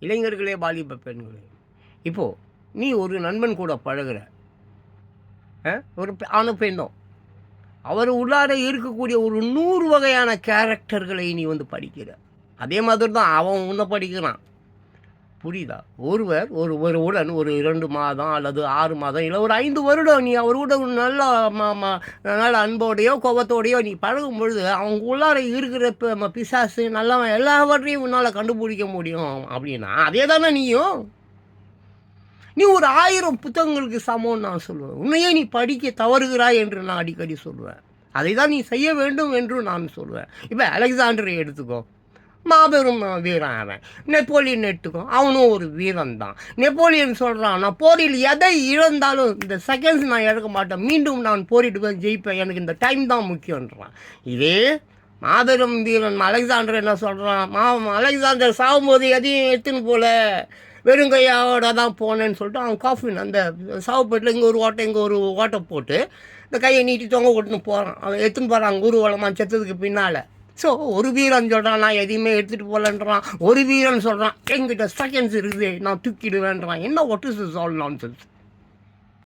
இளைஞர்களே வாலிப பெண்களே. இப்போது நீ ஒரு நண்பன் கூட பழகுற. ஆ? ஒரு பெ- பெண்ணும் பெண்ணோ. அவர் உள்ளார இருக்கக்கூடிய ஒரு நூறு வகையான கேரக்டர்களை நீ வந்து படிக்கிற. அதே மாதிரி தான் அவன் உன்னை படிக்கிறான். புரியுதா? ஒருவர் ஒரு ஒருவுடன் ஒரு இரண்டு மாதம் அல்லது ஆறு மாதம் இல்லை ஒரு ஐந்து வருடம் நீ அவரோட ஒரு நல்ல ம- நல்ல அன்போடையோ கோபத்தோடையோ நீ பழகும் பொழுது அவங்க உள்ளார இருக்கிற ம- பிசாசு நல்லவன் எல்லாவற்றையும் உன்னால் கண்டுபிடிக்க முடியும் அப்படின்னா அதே தானே நீயும்? நீ ஒரு ஆயிரம் புத்தகங்களுக்கு சமம்னு நான் சொல்லுவேன். உன்னையே நீ படிக்க தவறுகிறாய் என்று நான் அடிக்கடி சொல்லுவேன். அதை தான் நீ செய்ய வேண்டும் என்று நான் சொல்லுவேன். இப்போ அலெக்சாண்டரை எடுத்துக்கோ. மாபெரும் வீரன் அவன். நெப்போலியன் எடுத்துக்கோ அவனும் ஒரு வீரன் தான் நெப்போலியன் சொல்கிறான் நான் போரில் எதை இழந்தாலும் இந்த செகண்ட்ஸ் நான் இழக்க மாட்டேன். மீண்டும் நான் போரிடுவேன் ஜெயிப்பேன். எனக்கு இந்த டைம் தான் முக்கியன்றான் இதே மாபெரும் வீரன் அலெக்சாண்டர் என்ன சொல்கிறான் மா அலெக்சாண்டர் சாகும்போது எதையும் எடுத்துன்னு போல. வெறுங்கையாவோட தான் போனேன்னு சொல்லிட்டு அவன் காஃபின் அந்த சாவுப்பேட்டில் இங்கே ஒரு ஓட்டை இங்கே ஒரு ஓட்டை போட்டு இந்த கையை நீட்டி தொங்க விட்டுன்னு போகிறான் அவன் எடுத்துன்னு போகிறான் குருவலமாக செத்ததுக்கு பின்னால். ஸோ ஒரு வீரன் சொல்கிறான் நான் எதையுமே எடுத்துகிட்டு போகலன்றான் ஒரு வீரன் சொல்கிறான் என்கிட்ட செகண்ட்ஸ் இருக்குது நான் தூக்கிடுவேன்றான். என்ன ஒட்டு ஆல் நான்